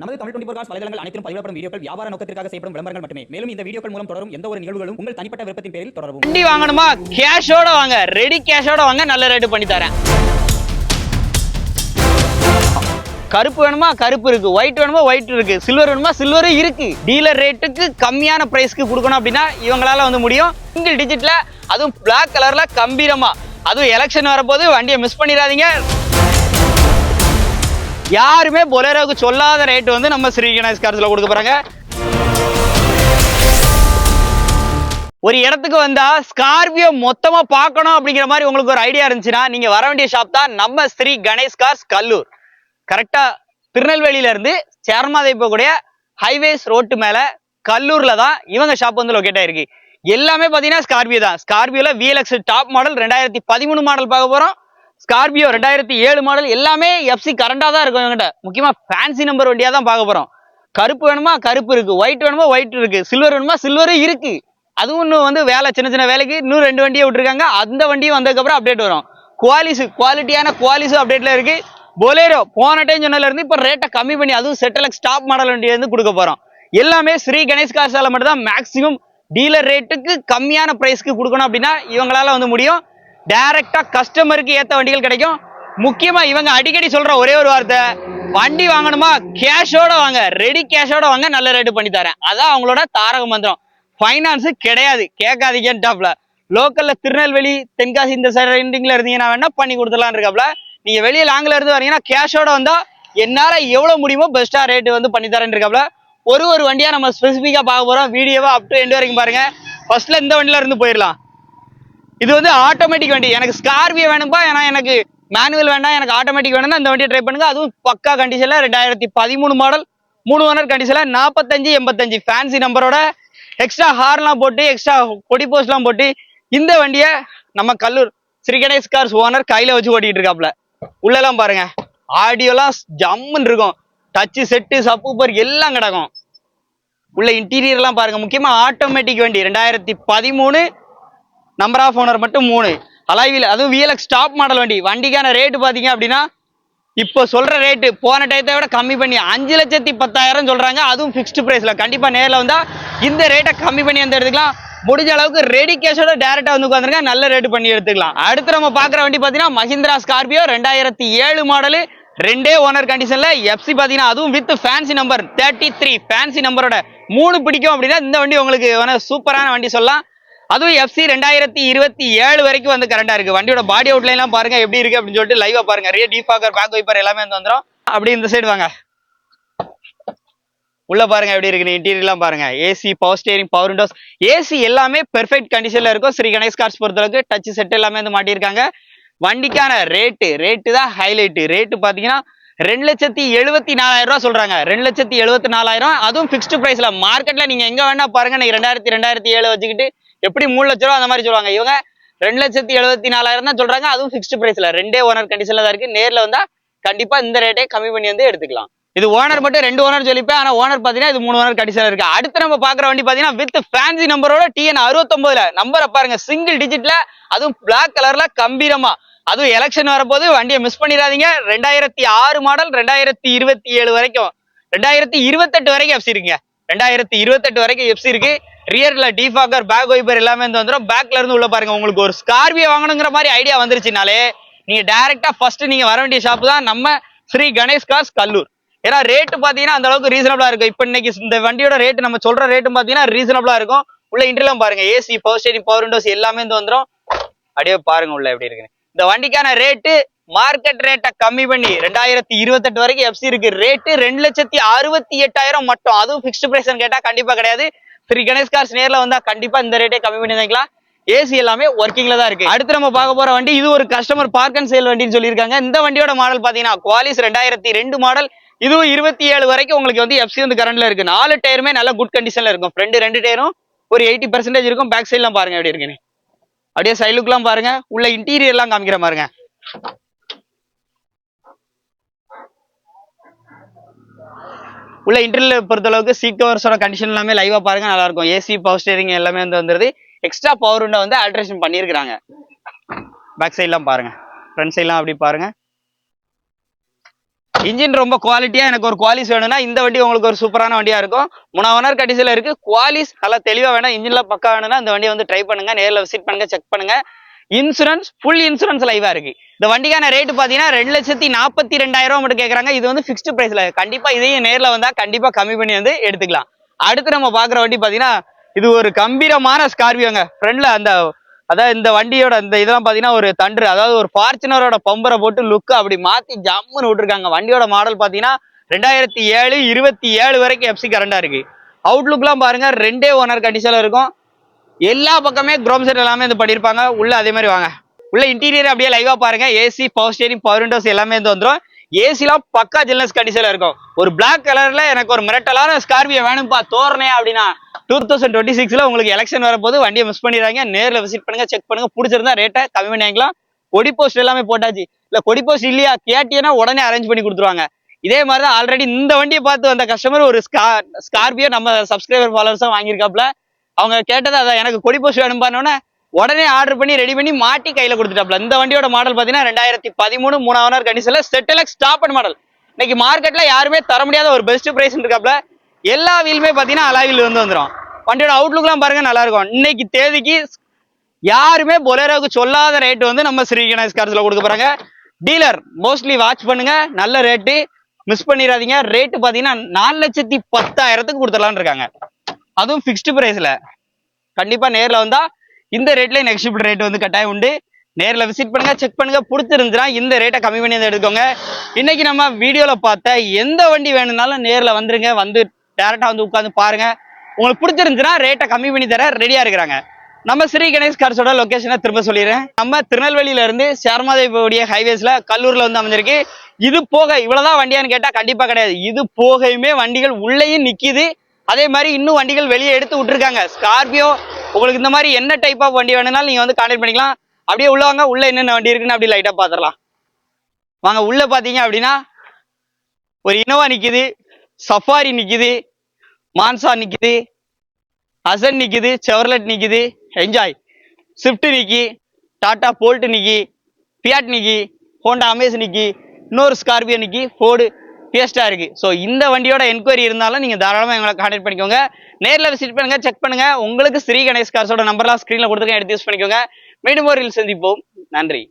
நமது Tamil twenty four cos வலைதளங்கள் அனைத்தும் பதிவிடப்படும் வீடியோக்கள் வியாபார நோக்கத்திற்காக செய்யப்படும் விளம்பரங்கள் மட்டுமே. மேலும் இந்த வீடியோக்கள் மூலம் தொடரும் எந்த ஒரு நிகழ்வுகளும் உங்கள் தனிப்பட்ட விருப்பத்தின் பேரில் தொடரும் வண்டி வாங்கணுமா? கேஷோட வாங்க. ரெடி கேஷோட வாங்க. நல்ல ரேட்டு பண்ணி தரேன். கருப்பு வேணுமா? கருப்பு இருக்கு. ஒயிட் வேணுமா? ஒயிட் இருக்கு. சில்வர் வேணுமா? சில்வரும் இருக்கு. டீலர் ரேட்டுக்கு கம்மியான பிரைஸ்க்கு கொடுக்கணும் அப்படின்னா இவங்களால வந்து முடியும். சிங்கிள் டிஜிட்ல அதுவும் பிளாக் கலர்ல கம்பீரமா. அதுவும் எலெக்ஷன் வரப்போது வண்டியை மிஸ் பண்ணிடாதீங்க. யாருமே பொலேரோவுக்கு சொல்லாத ரேட் வந்து நம்ம ஸ்ரீ கணேஷ் கார்ஸ்ல கொடுக்க போகிறாங்க ஒரு இடத்துக்கு வந்தா ஸ்கார்பியோ மொத்தமா பார்க்கணும் அப்படிங்கிற மாதிரி உங்களுக்கு ஒரு ஐடியா இருந்துச்சுன்னா நீங்க வர வேண்டிய ஷாப் தான் நம்ம ஸ்ரீ கணேஷ் கார்ஸ் கல்லூர். கரெக்டா திருநெல்வேலியில இருந்து சேர்மாதை போகக்கூடிய ஹைவேஸ் ரோட்டு மேல கல்லூர்ல தான் இவங்க ஷாப் வந்து லொக்கேட் ஆயிருக்கு. எல்லாமே பாத்தீங்கன்னா ஸ்கார்பியோ தான். ஸ்கார்பியோல விஎல்எக்ஸ் டாப் மாடல் ரெண்டாயிரத்தி பதிமூணு மாடல் பார்க்க போறோம். ஸ்கார்பியோ ரெண்டாயிரத்தி ஏழு மாடல் எல்லாமே எஃப்சி கரண்டாக தான் இருக்கும் எங்கள்கிட்ட முக்கியமாக ஃபேன்சி நம்பர் வண்டியாக தான் பார்க்க போகிறோம் கருப்பு வேணுமா? கருப்பு இருக்குது ஒயிட் வேணுமா? ஒயிட் இருக்குது சில்வர் வேணுமா? சில்வரும் இருக்குது அதுவும் இன்னும் வந்து வேலை சின்ன சின்ன வேலைக்கு இன்னும் ரெண்டு வண்டியை விட்டுருக்காங்க. அந்த வண்டியும் வந்ததுக்கப்புறம் அப்டேட் வரும். குவாலிஸ் குவாலிட்டியான குவாலிஸும் அப்டேட்டில் இருக்குது பொலேரோ போன டைம் சொன்னதுலேருந்து இப்போ ரேட்டை கம்மி பண்ணி அதுவும் செட்டலக் ஸ்டாப் மாடல் வண்டியிலேருந்து கொடுக்க போகிறோம் எல்லாமே ஸ்ரீ கணேஷ் காசால மட்டும் தான் மேக்ஸிமம் டீலர் ரேட்டுக்கு கம்மியான ப்ரைஸ்க்கு கொடுக்கணும் அப்படின்னா இவங்களால வந்து முடியும். டைரக்டாக கஸ்டமருக்கு ஏற்ற வண்டிகள் கிடைக்கும். முக்கியமாக இவங்க அடிக்கடி சொல்கிற ஒரே ஒரு வார்த்தை வண்டி வாங்கணுமா? கேஷோட வாங்க. ரெடி கேஷோட வாங்க. நல்ல ரேட்டு பண்ணி தரேன். அதான் அவங்களோட தாரக மந்திரம். ஃபைனான்ஸு கிடையாது. கேட்காதீங்க டாப்ல லோக்கலில் திருநெல்வேலி தென்காசி இந்த சரௌண்டிங்ல இருந்தீங்கன்னா வேணா பண்ணி கொடுத்துடலாம் இருக்காப்ல. நீங்கள் வெளியே லாங்கில் இருந்து வரீங்கன்னா கேஷோட வந்தால் என்னால் எவ்வளோ முடியுமோ பெஸ்ட்டாக ரேட்டு வந்து பண்ணி தரேன் இருக்காப்ல. ஒரு ஒரு வண்டியாக நம்ம ஸ்பெசிஃபிக்காக பார்க்க போறோம். வீடியோவாக அப் டு எண்டு வரைக்கும் பாருங்க. ஃபர்ஸ்ட்ல இந்த வண்டியில இருந்து போயிடலாம். இது வந்து ஆட்டோமேட்டிக் வண்டி. எனக்கு ஸ்கார்பியோ வேணும்பா ஏன்னா எனக்கு மேனுவல் வேண்டாம் எனக்கு ஆட்டோமேட்டிக் வேணும்னா அந்த வண்டியை ட்ரை பண்ணுங்க. அதுவும் பக்கா கண்டிஷன்ல ரெண்டாயிரத்தி பதிமூணு மாடல் மூணு ஓனர் கண்டிஷன்ல நாற்பத்தஞ்சு எண்பத்தஞ்சு. ஃபேன்சி நம்பரோட எக்ஸ்ட்ரா ஹார்லாம் போட்டு எக்ஸ்ட்ரா கொடி போஸ்ட்லாம் போட்டு இந்த வண்டியை நம்ம கல்லூர் ஸ்ரீ கணேஷ் கார்ஸ் ஓனர் கையில வச்சு ஓட்டிட்டு இருக்காப்ல உள்ளெல்லாம் பாருங்க. ஆடியோலாம் ஜம்முன்னு இருக்கும். டச்சு செட்டு சப்பூப்பர் எல்லாம் கிடக்கும். உள்ள இன்டீரியர்லாம் பாருங்க. முக்கியமா ஆட்டோமேட்டிக் வண்டி. ரெண்டாயிரத்தி பதிமூணு நம்பர் ஆஃப் ஓனர் மட்டும் மூணு. அலாய்வில் அதுவும் விஎல்எக்ஸ் டாப் மாடல் வண்டி. வண்டிக்கான ரேட்டு பார்த்தீங்க அப்படின்னா இப்போ சொல்கிற ரேட்டு போன டயத்தை விட கம்மி பண்ணி அஞ்சு லட்சத்தி பத்தாயிரம் சொல்கிறாங்க அதுவும் ஃபிக்ஸ்டு ப்ரைஸில் கண்டிப்பாக நேரில் வந்தால் இந்த ரேட்டை கம்மி பண்ணி வந்து எடுத்துக்கலாம். முடிஞ்ச அளவுக்கு ரெடி கேஷோட டேரெக்டாக வந்து உட்காந்துருங்க நல்ல ரேட்டு பண்ணி எடுத்துக்கலாம். அடுத்து நம்ம பார்க்குற வண்டி பார்த்தீங்கன்னா மஹிந்திரா ஸ்கார்பியோ ரெண்டாயிரத்தி ஏழு மாடலு ரெண்டே ஓனர் கண்டிஷனில் எஃப்சி பார்த்தீங்கன்னா அதுவும் with fancy number thirty three fancy நம்பரோட மூணு பிடிக்கும் அப்படின்னா இந்த வண்டி உங்களுக்கு சூப்பரான வண்டி சொல்லலாம். அதுவும் எஃப்சி ரெண்டாயிரத்தி இருபத்தி ஏழு வரைக்கும் வந்து கரண்டா இருக்கு. வண்டியோட பாடி அவுட்லைன்லாம் பாருங்க எப்படி இருக்கு அப்படின்னு சொல்லிட்டு லைவா பாருங்க. நிறைய டீஃபாக்கர் பேக் வைப்பர் எல்லாமே வந்து வந்துடும் அப்படி இந்த சைடு வாங்க. உள்ள பாருங்க எப்படி இருக்கு. இன்டீரியர்லாம் பாருங்க. AC power steering power windows AC எல்லாமே பெர்ஃபெக்ட் கண்டிஷன்ல இருக்கும். ஸ்ரீ கணேஷ் கார்ஸ் பொறுத்தளவுக்கு டச் செட் எல்லாமே வந்து மாட்டியிருக்காங்க. வண்டிக்கான ரேட்டு ரேட்டு தான் ஹைலைட்டு ரேட்டு பார்த்தீங்கன்னா ரெண்டு லட்சத்தி எழுபத்தி நாலாயிரம் ரூபா சொல்றாங்க. ரெண்டு லட்சத்தி எழுபத்தி நாலாயிரம் அதுவும் ஃபிக்ஸ்டு பிரைஸ்ல மார்க்கெட்ல நீங்க எங்க வேணா பாருங்க. நீங்க ரெண்டாயிரத்தி ரெண்டாயிரத்தி ஏழு வச்சுக்கிட்டு எப்படி மூணு லட்ச ரூபா அந்த மாதிரி சொல்லுவாங்க. இவங்க ரெண்டு லட்சத்தி எழுபத்தி நாலாயிரம் தான் சொல்றாங்க. அதுவும் ஃபிக்ஸ்டு பிரைஸ்ல ரெண்டே ஓனர் கண்டிஷன்ல தான் இருக்கு. நேர்ல வந்தா கண்டிப்பா இந்த ரேட்டே கம்மி பண்ணி வந்து எடுத்துக்கலாம். இது ஓனர் மட்டும் ரெண்டு ஓனர் சொல்லிப்பேன். ஆனா ஓனர் பாத்தீங்கன்னா இது மூணு ஓனர் கண்டிஷன்ல இருக்கு. அடுத்து நம்ம பாக்குற வண்டி பாத்தீங்கன்னா வித் ஃபேன்சி நம்பரோட டிஎன் அறுபத்தொன்பதுல நம்பரை பாருங்க. சிங்கிள் டிஜிட்ல அதுவும் பிளாக் கலர்ல கம்பீரமா. அதுவும் எலெக்ஷன் வரப்போது வண்டியை மிஸ் பண்ணிடாதீங்க. ரெண்டாயிரத்தி ஆறு மாடல் ரெண்டாயிரத்தி இருபத்தி ஏழு வரைக்கும். ரெண்டாயிரத்தி இருபத்தெட்டு வரைக்கும் எஃப்சி இருக்குங்க. ரெண்டாயிரத்தி இருபத்தெட்டு வரைக்கும் எஃப்சி இருக்கு. ரியர்ல டிஃபாக்கர் பேக் வைப்பர் எல்லாமே வந்து வந்துடும் பேக்ல இருந்து உள்ள பாருங்க உங்களுக்கு ஒரு ஸ்கார்பியோ வாங்கணுங்கிற மாதிரி ஐடியா வந்துருச்சுனாலே நீங்க டைரக்டா ஃபர்ஸ்ட் நீங்க வர வேண்டிய ஷாப் தான் நம்ம ஸ்ரீ கணேஷ் கார்ஸ் கல்லூர். ஏன்னா ரேட்டு பாத்தீங்கன்னா அந்த அளவுக்கு ரீசனபிளா இருக்கும். இப்போ இன்னைக்கு இந்த வண்டியோட ரேட்டு நம்ம சொல்ற ரேட்டும் பாத்தீங்கன்னா ரீசனபிளா இருக்கும். உள்ள இன்டர்லாம் பாருங்க. AC power steering power windows எல்லாமே வந்து வந்துடும் அப்படியே பாருங்க உள்ள எப்படி இருக்குன்னு. இந்த வண்டிக்கான ரேட்டு மார்க்கெட் ரேட்டை கம்மி பண்ணி ரெண்டாயிரத்தி இருபத்தெட்டு வரைக்கும் எஃப்சி இருக்கு. ரேட்டு ரெண்டு லட்சத்தி அறுபத்தி எட்டாயிரம் மட்டும். அதுவும் ஃபிக்ஸ்டு பிரைஸ் கேட்டா கண்டிப்பா கிடையாது. ஸ்ரீ கணேஷ் கார்ஸ் நேரில் வந்தா கண்டிப்பா இந்த ரேட்டே கம்மி பண்ணி வாங்கிக்கலாம் ஏசி எல்லாமே ஒர்க்கிங்ல தான் இருக்கு. அடுத்து நம்ம பார்க்க போற வண்டி இது ஒரு கஸ்டமர் பார்க் அண்ட் சேல் வண்டின்னு சொல்லியிருக்காங்க. இந்த வண்டியோட மாடல் பாத்தீங்கன்னா குவாலிஸ் ரெண்டாயிரத்தி ரெண்டு மாடல் இதுவும் இருபத்தி ஏழு வரைக்கும் உங்களுக்கு வந்து எஃப்சி வந்து கரண்ட்ல இருக்கு. நாலு டயருமே நல்ல குட் கண்டிஷன்ல இருக்கும். ஃப்ரண்ட் ரெண்டு டயரும் ஒரு எயிட்டி பர்சன்டேஜ் இருக்கும். பேக் சைட்லாம் பாருங்க எப்படி இருக்குன்னு. அப்படியே சைடுக்குலாம் பாருங்க. உள்ள இன்டீரியர்லாம் காமிக்கிற பாருங்க உள்ள இன்டர்வியூ பொறுத்த அளவுக்கு சீட் கவர்ஸோட கண்டிஷன் எல்லாமே லைவா பாருங்க நல்லா இருக்கும். ஏசி பவர் ஸ்டேரிங் எல்லாமே வந்து வந்துருது. எக்ஸ்ட்ரா பவர் விண்டோ வந்து ஆல்ட்ரேஷன் பண்ணியிருக்கிறாங்க. பேக் சைட்லாம் பாருங்க. ஃப்ரண்ட் சைட்லாம் அப்படி பாருங்க. இன்ஜின் ரொம்ப குவாலிட்டியா எனக்கு ஒரு குவாலிஸ் வேணும்னா இந்த வண்டி உங்களுக்கு ஒரு சூப்பரான வண்டியா இருக்கும். மூணு ஓனர் கண்டிஷன்ல இருக்கு. குவாலிஸ் நல்லா தெளிவா வேணா இன்ஜின்ல பக்கா வேணும்னா இந்த வண்டியை வந்து ட்ரை பண்ணுங்க. நேரில் விசிட் பண்ணுங்க செக் பண்ணுங்க. இன்சூரன்ஸ் ஃபுல் இன்சூரன்ஸ் லைவா இருக்கு. இந்த வண்டிக்கான ரேட் பாத்தீங்கன்னா ரெண்டு லட்சத்தி நாற்பத்தி ரெண்டாயிரம் ரூபாய் மட்டும் கேட்குறாங்க இது வந்து ஃபிக்ஸ்டு பிரைஸ்ல கண்டிப்பா இதையும் நேர்ல வந்தா கண்டிப்பா கம்மி பண்ணி வந்து எடுத்துக்கலாம். அடுத்து நம்ம பாக்குற வண்டி பாத்தீங்கன்னா இது ஒரு கம்பீரமான ஸ்கார்பியோங்க ஃப்ரெண்ட்ல அந்த அதாவது இந்த வண்டியோட இந்த இதெல்லாம் பாத்தீங்கன்னா ஒரு தண்டு அதாவது ஒரு ஃபார்ச்சுனரோட பம்பரை போட்டு லுக் அப்படி மாத்தி ஜம்முன்னு விட்டுருக்காங்க. வண்டியோட மாடல் பாத்தீங்கன்னா ரெண்டாயிரத்தி ஏழு இருபத்தி ஏழு வரைக்கும் எஃப்சி கரண்டா இருக்கு. அவுட்லுக்லாம் பாருங்க ரெண்டே ஓனர் கண்டிஷனில் இருக்கும். எல்லா பக்கமே குரோம் செட் எல்லாமே வந்து பண்ணியிருப்பாங்க உள்ள அதே மாதிரி வாங்க. உள்ள இன்டீரியர் அப்படியே லைவா பாருங்க. AC power steering power windows எல்லாமே வந்து வந்துரும். ஏசிலாம் பக்கா ஜில்னஸ் கண்டிஷன்ல இருக்கும். ஒரு பிளாக் கலர்ல எனக்கு ஒரு மிரட்டலான ஸ்கார்பியோ வேணும்ப்பா தோரணே அப்படின்னா டூ தௌசண்ட் டுவெண்ட்டி சிக்ஸ்ல உங்களுக்கு எலெக்ஷன் வரப்போது வண்டியை மிஸ் பண்ணிடுறாங்க நேரில் விசிட் பண்ணுங்க செக் பண்ணுங்க. பிடிச்சிருந்தா ரேட்டை கம்மி பண்ணிக்கலாம் வாங்கிக்கலாம். கொடி போஸ்ட் எல்லாமே போட்டாச்சு. இல்ல கொடி போஸ்ட் இல்லையா? கேட்டியனா உடனே அரேஞ்ச் பண்ணி கொடுத்துருவாங்க. இதே மாதிரி தான் ஆல்ரெடி இந்த வண்டியை பார்த்து வந்த கஸ்டமர் ஒரு ஸ்கார்பியோ நம்ம சப்ஸ்கிரைபர் ஃபாலோவர்ஸா வாங்கியிருக்காப்ல அவங்க கேட்டது அதான் எனக்கு கொடி போஸ்ட் வேணும்பானோன்னே உடனே ஆர்டர் பண்ணி ரெடி பண்ணி மாட்டி கையில கொடுத்துட்டாப்ல. இந்த வண்டியோட மாடல் பாத்தீங்கன்னா ரெண்டாயிரத்தி பதிமூணு மூணாவது கண்டிஷன்ல செட்டலக் ஸ்டாப் அண்ட் மாடல் இன்னைக்கு மார்க்கெட்ல யாருமே தர முடியாத ஒரு பெஸ்ட் பிரைஸ் இருக்காப்ல. எல்லா வீலுமே பாத்தீங்கன்னா அலாவில் வந்து வந்துடும் வண்டியோட அவுட்லுக்லாம் பாருங்க நல்லா இருக்கும். இன்னைக்கு தேதிக்கு யாருமே பொலேரோவுக்கு சொல்லாத ரேட் வந்து நம்ம ஸ்ரீ கணேஷ் கார்ஸ்ல கொடுக்க போறாங்க. டீலர் மோஸ்ட்லி வாட்ச் பண்ணுங்க. நல்ல ரேட்டு மிஸ் பண்ணிடாதீங்க. ரேட்டு பாத்தீங்கன்னா நாலு லட்சத்தி பத்தாயிரத்துக்கு கொடுத்துடலான்னு இருக்காங்க. அதுவும் ஃபிக்ஸ்டு பிரைஸ்ல கண்டிப்பா நேர்ல வந்தா இந்த ரேட்ல நெக்ஸ்ட் ரேட் வந்து கட்டாயம் உண்டு. நேரில் விசிட் பண்ணுங்க செக் பண்ணுங்க. பிடிச்சிருந்துச்சுன்னா இந்த ரேட்டை கம்மி பண்ணி எடுத்துக்கோங்க. இன்னைக்கு நம்ம வீடியோல பார்த்த எந்த வண்டி வேணும்னாலும் நேரில் வந்துருங்க. வந்து டேரக்டா வந்து உட்காந்து பாருங்க. உங்களுக்கு பிடிச்சிருந்துச்சுன்னா ரேட்டை கம்மி பண்ணி தர ரெடியா இருக்கிறாங்க. நம்ம ஸ்ரீ கணேஷ் கார்ஸோட லொகேஷனை திரும்ப சொல்லிடுறேன். நம்ம திருநெல்வேலியில இருந்து சேர்மாதேவியுடைய ஹைவேஸ்ல கல்லூர்ல வந்து அமைஞ்சிருக்கு. இது போக இவ்வளவுதான் வண்டியான்னு கேட்டா கண்டிப்பா கிடையாது. இது போகையுமே வண்டிகள் உள்ளேயும் நிக்குது. அதே மாதிரி இன்னும் வண்டிகள் வெளியே எடுத்து விட்டுருக்காங்க. ஸ்கார்பியோ உங்களுக்கு இந்த மாதிரி என்ன டைப் ஆஃப் வண்டி வேணும்னாலும் நீங்கள் வந்து கான்டெக்ட் பண்ணிக்கலாம். அப்படியே உள்ள வாங்க உள்ள என்னென்ன வண்டி இருக்குன்னு அப்படி லைட்டாக பார்த்துடலாம் வாங்க உள்ளே பார்த்தீங்க அப்படின்னா ஒரு இனோவா நிற்கிது சஃபாரி நிற்கிது மான்சா நிற்கிது அசன் நிற்கிது செவர்லெட் நிற்கிது என்ஜாய் ஸ்விஃப்ட் நிக்கி டாட்டா போல்ட் நிக்கி பியாட் நிக்கி ஹோண்டா அமேஸ் நிக்கி இன்னொரு ஸ்கார்பியோ நிக்கி ஃபோர்டு ஃபியஸ்டா இருக்கு. ஸோ இந்த வண்டியோட என்கொயரி இருந்தாலும் நீங்க தாராளமாக எங்களை கான்டாக்ட் பண்ணிக்கோங்க. நேர்ல விசிட் பண்ணுங்க செக் பண்ணுங்க. உங்களுக்கு ஸ்ரீ கணேஷ் கார்ஸோட நம்பர்லாம் ஸ்க்ரீனில் கொடுத்துருக்கேன். எடுத்து யூஸ் பண்ணிக்கோங்க. மீண்டும் ஒரு ரீல் சந்திப்போம். நன்றி.